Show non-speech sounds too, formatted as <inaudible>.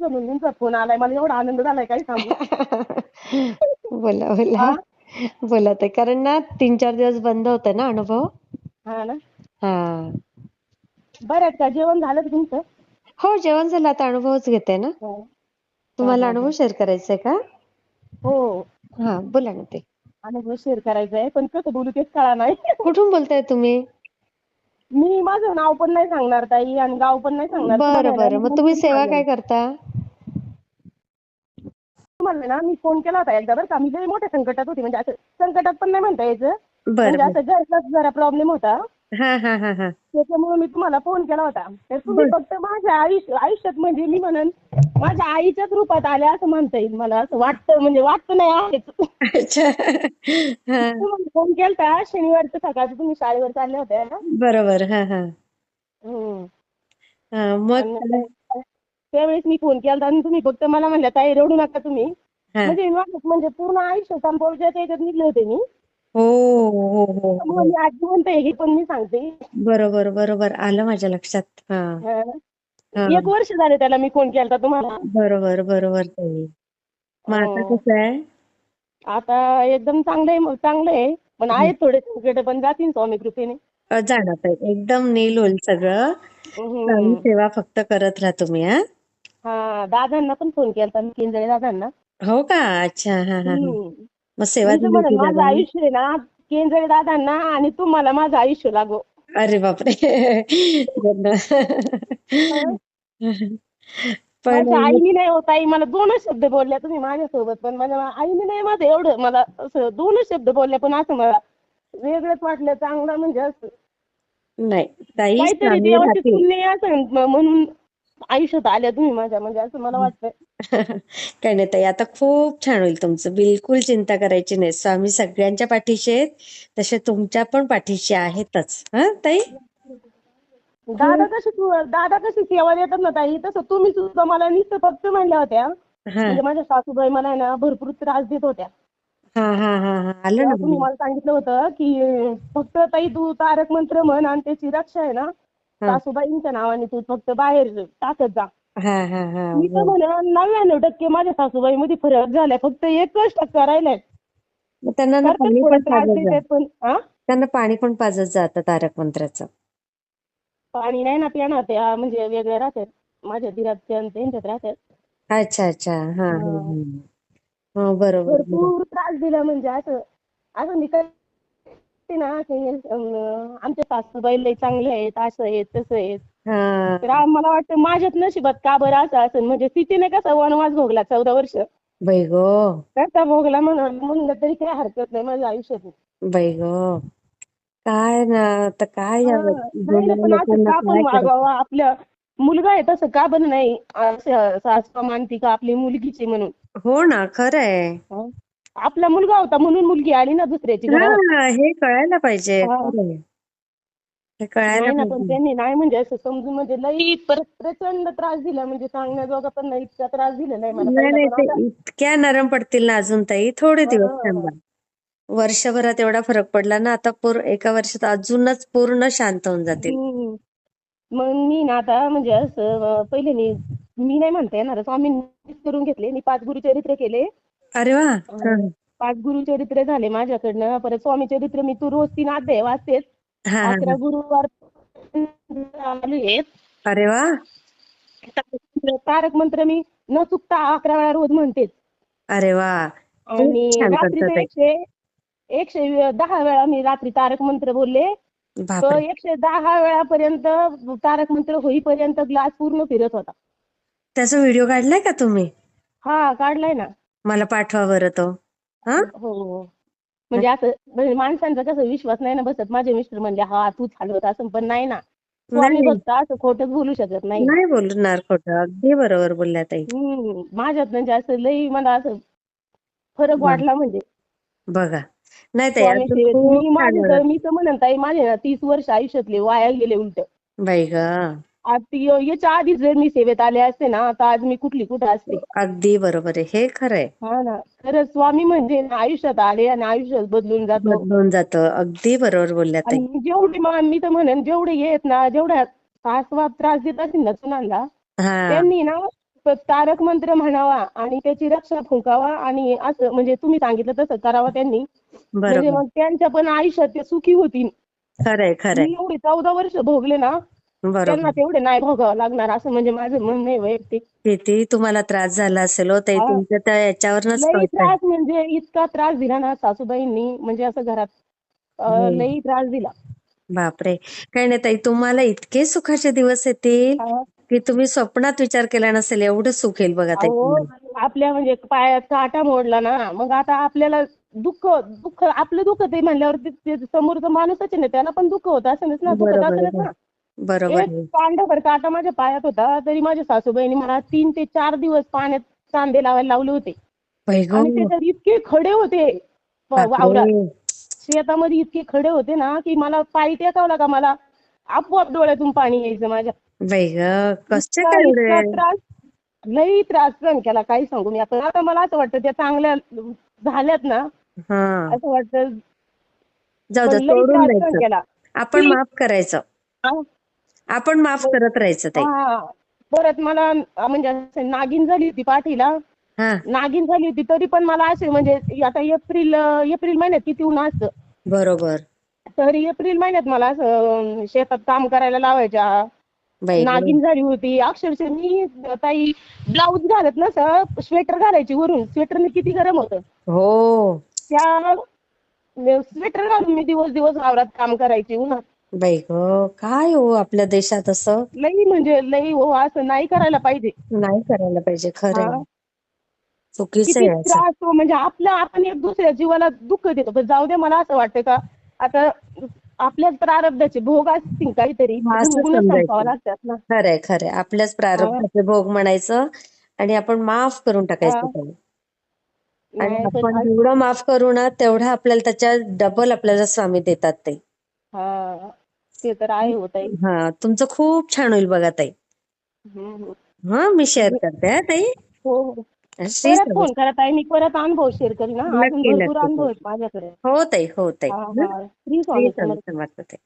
दिवसातून तुमचा फोन आलाय मला एवढा आनंद झालाय काही सांगू. <laughs> बोला बोला. बोला ताई कारण ना तीन चार दिवस बंद होता ना अनुभव? हा ना. हा. बरं का? जेवण झालं तुमचं? हो जेवण झालं. आता अनुभवच घेते ना. हा. तुम्हाला अनुभव शेअर करायचा आहे का? हो. हा बोला ना ते अनुभव शेअर करायचा आहे पण कसं बोलू तेच कळा नाही. कुठून बोलताय तुम्ही? मी माझं नाव पण नाही सांगणार ताई आणि गाव पण नाही सांगणार. बरं बरं. मग तुम्ही सेवा. काय करता? तुम्हाला ना मी फोन केला होता एकदा बरं का. मी लई मोठ्या संकटात होती. म्हणजे असं संकटात पण नाही म्हणता यायचं. म्हणजे बरं. असं घरचाच जरा प्रॉब्लेम होता. हा हा हा हा. त्याच्यामुळे मी तुम्हाला फोन केला होता. तर तुम्ही बरं. फक्त माझ्या आयुष्य आयुष्यात म्हणजे मी म्हणन माझ्या आईच्याच रूपात आले असं म्हणता येईल मला. असं वाटतं म्हणजे वाटतं नाही आहेच. अच्छा. हा. तुम्हाला फोन केलता शनिवारचं सकाळचं. तुम्ही शाळेवर चालल्या होत्या ना? बरोबर. हा हा. हम्म. हा मग आणि त्यावेळेस मी फोन केलता आणि तुम्ही फक्त मला म्हणल्या ताई रडू नका तुम्ही. म्हणजे म्हणजे पूर्ण आयुष्य संपवच्या त्याच्यात निघले होते मी. हो हो हो हो. आजी म्हणते हे पण मी सांगते. बरोबर बरोबर. आलं माझ्या लक्षात. एक वर्ष झाले त्याला मी फोन केलता तुम्हाला. बरोबर बरोबर ताई. मग आता. कसं आहे? आता एकदम चांगलं आहे चांगलं आहे पण आहेत थोडे संकट पण जातील स्वामी कृपेने. जाणार एकदम नील होईल सगळं. सेवा फक्त करत राहा तुम्ही हा. हा दादांना पण फोन केलता मी केंजळे दादांना. हो का? अच्छा हा हा हा. हम्म. मग सेवा त्यांचं दिली म्हणून होती माझं दादांनी आयुष्य आहे ना केंजळे दादांना आणि तुम्हाला माझं आयुष्य लागो. अरे बापरे. <laughs> पण माझ्या आईने नाही होत आई मला दोनच शब्द बोलल्या तुम्ही माझ्यासोबत पण माझ्या आईने नाही माझं एवढं मला असं दोनच शब्द बोलल्या पण असं मला वेगळंच वाटलं चांगलं म्हणजे असं. नाही ताई काहीतरी स्वामी देवाचे राहतील पुण्य आहे असं म्हणून आयुष्यात आल्या तुम्ही माझ्या म्हणजे असं मला वाटतंय. <laughs> काही नाही ताई आता खूप छान होईल तुमचं. बिलकुल चिंता करायची नाही. स्वामी सगळ्यांच्या पाठीशी आहेत. तसे तुमच्या पण पाठीशी आहेतच. हा ताई? दादा कशी तू दादा कशी सेवा देतात ना ताई? तसं तुम्ही सुद्धा मला नुसतं फक्त म्हणल्या होत्या. हा. म्हणजे माझ्या सासूबाई मला आहे ना भरपूर त्रास देत होत्या. हा हा हा हा. आलं तेव्हा ना तुम्ही मला सांगितलं होतं की फक्त ताई तू तारक मंत्र म्हण आणि त्याची रक्षा आहे ना. सासूबाईंच्या नावाने तू फक्त बाहेर टाकत जा. हा हा हा मी तर म्हणेन नव्याण्णव टक्के माझ्या सासूबाईमध्ये फरक झालाय फक्त एकच टक्का राहिलाय. मग त्यांना ना पाणी पण त्रास पाजत जा. देतात पण हा त्यांना पाणी पण पाजत जा आता तारक मंत्राचं. पाणी नाही ना पिणार ते हा, म्हणजे वेगळे राहतात माझ्या दिरात त्यांच्यात राहतात अच्छा अच्छा. हा हा हा. हा. हो बरोबर बरोबर. भरपूर त्रास दिला म्हणजे असं असं मी काय ते ना आमच्या सासूबाई लय चांगले आहेत असं आहेत तसं आहेत. तर मला वाटतं माझ्यात नशिबात का बरं असं असेल म्हणजे तिने कसा वनवास भोगला चौदा वर्ष. बाई गो. त्याचा भोगला म्हणून म्हणलं तरी काही हरकत नाही माझ्या आयुष्यात बाई गो. काय ना आता काय पण असं का पण वागावं? आपल्या मुलगा आहे तसं का बरं नाही? असं सासू मानती का आपली मुलगीची म्हणून? हो ना खरंय? आपला मुलगा होता म्हणून मुलगी आली ना दुसऱ्याची घरात. हा हे कळायला पाहिजे. हा. खरंय. हे कळायला नाही ना पण पाहिजे. त्यांनी नाही म्हणजे असं समजून म्हणजे लई परत प्रचंड त्रास दिला म्हणजे सांगण्याजोगा पण नाही इतका त्रास दिला नाही मला नाही पहिला नाही पण ते इतक्या नरम पडतील ना अजून ताई. थोडे दिवस हा. थांबा. वर्षभरात एवढा फरक पडला ना आता पूर एका वर्षात अजूनच पूर्ण शांत होऊन जातील. हम्म. मग मी ना आता म्हणजे असं अं, पहिले मी मी नाही म्हणता येणार. स्वामींनी करून घेतले. मी पाच गुरुचरित्र केले. अरे वा पाच गुरुचरित्र झाले माझ्याकडनं. परत स्वामी चरित्र मी तू रोज तीन अध्याय वाचतेच हा अकरा गुरुवार अरे वा. तारक मंत्र मी न चुकता अकरा वेळा रोज म्हणतेच. अरे वा. आणि रात्रीचं एकशे एकशे दहा वेळा मी रात्री तारक मंत्र बोलले एकशे दहा वेळापर्यंत तारक मंत्र होईपर्यंत ग्लास पूर्ण फिरत होता. त्याचा व्हिडिओ काढलाय का तुम्ही? हा काढलाय ना. मला पाठवा बरं तो. हा? हो म्हणजे असं म्हणजे माणसांचा कसं विश्वास नाही ना बसत. माझे मिस्टर म्हणले हा तूच हलवत असं पण नाही ना. स्वामी असं खोटंच बोलू शकत नाही. नाही बोलणार खोटं. अगदी बरोबर बोलल्या ताई. हम्म. माझ्यात म्हणजे असं लई मला असं फरक. वाटला म्हणजे. बघा. नाही ताई स्वामी अजून सेवेत खूप मी छान माझे. तर मी तर म्हणन ताई माझे ना तीस वर्ष आयुष्यातले वाया गेले उलट. बाई ग. याच्या आधी जर मी सेवेत आले असते ना तर आज मी कुठली कुठं असते? अगदी बरोबर आहे. हे खरंय. हा ना. खरंच स्वामी म्हणजे ना आयुष्यात आले आणि आयुष्यात बदलून जातो. बदलून जातं. अगदी बरोबर बोलल्या ताई. आणि जेवढे मा- मी तर म्हणेन जेवढे येत ना जेवढ्या सासवा त्रास देत असेल ना सुनांना हा. त्यांनी ना तारक मंत्र म्हणावा आणि त्याची रक्षा फुंकावा आणि असं म्हणजे तुम्ही सांगितलं तसं करावं त्यांनी. म्हणजे बरोबर. मग त्यांच्या पण आयुष्यात ते सुखी होतील. खरंय खरंय. मी एवढे चौदा वर्ष भोगले ना बरोबर त्यांना तेवढे नाही भोगावं लागणार असं म्हणजे माझं म्हणणं आहे वैयक्तिक किती तुम्हाला त्रास झाला असेल हो ताई हा. तुमच्या त्या याच्यावरनच लई त्रास म्हणजे इतका त्रास दिला ना सासूबाईंनी म्हणजे असं घरात अं. लई त्रास दिला बापरे काही नाही ताई तुम्हाला इतके सुखाचे दिवस येतील हा. की तुम्ही स्वप्नात विचार केला नसेल एवढं सुख येईल बघा ताई अहो तुम्हाला. आपल्या म्हणजे पायात काटा मोडला ना मग आता आपल्याला दुःख दुःख आपलं दुःख ते म्हणल्यावर ते- ते समोरचा माणूसच आहे ना त्याला पण दुःख होत असेलच ना दुखत बरोबर असेलच. ना बरोबर एक आहे. कांडाभर काटा माझ्या पायात होता तरी माझ्या सासूबाईंनी मला तीन ते चार दिवस पाण्यात कांदे लावायला लावले होते. बाई गं. आणि त्याच्यात इतके खडे होते वावरात बापरे. शेतामध्ये इतके खडे होते ना की मला पायी टेकावं लागा मला आपोआप डोळ्यातून पाणी यायचं माझ्या. बाई ग कसे इतका- काय इतका एवढे त्रास लई त्रास सहन केला काही सांगू मी. आता आता मला असं वाटतं त्या चांगल्या झाल्यात ना हा. असं वाटतं. जाऊ दे पण लई सोडून त्रास सहन द्यायचं. केला. आपण माफ करायचं. हा. आपण माफ करत राहायचं ताई. हा. परत मला अं, म्हणजे असं नागिन झाली होती पाठीला. हा. नागिन झाली होती तरी पण मला असे म्हणजे आता एप्रिल एप्रिल महिन्यात किती ऊन असतं. बरोबर. तर एप्रिल महिन्यात मला असं अं, शेतात काम करायला लावायच्या. बाई. नागिन झाली होती. अक्षरशः मी ताई ब्लाऊज घालत नसं स्वेटर घालायची वरून. स्वेटरने किती गरम होतं. हो. त्या स्वेटर घालून मी दिवस दिवस वावरात काम करायची उन्हात. बाई ग काय हो आपल्या देशात असं? लई म्हणजे लई हो असं नाही करायला पाहिजे. नाही करायला पाहिजे खरं हा. चुकीचं किती आहे असं. त्रास हो म्हणजे आपला आपण एक दुसऱ्या जीवाला दुःख देतो. पण जाऊ दे मला असं वाटतं का आता आपल्याच प्रारब्धाचे भोग असतील काहीतरी हा, असं भोगूनच समजायचं. संपावं लागतात ना. खरंय खरंय. आपल्याच प्रारब्धाचे भोग म्हणायचं आणि आपण माफ करून टाकायचं हा. त्याला. आणि नाही पण आपण जेवढं माफ करू ना तेवढं आपल्याला त्याच्या डबल आपल्याला स्वामी देतात ते. हा. ते तर आहे हो ताई. हा तुमचं खूप छान होईल बघा ताई. हम्म, हम्म. हा मी शेअर करते हा ताई. हो हो. श्री परत. फोन करा ताई मी परत अनुभव शेअर करीन हा. अजून नक्की, भरपूर नक्की. अनुभव आहेत माझ्याकडे. हो ताई हो ताई. हा हं? हा. श्री स्वामी समर्थ ताई.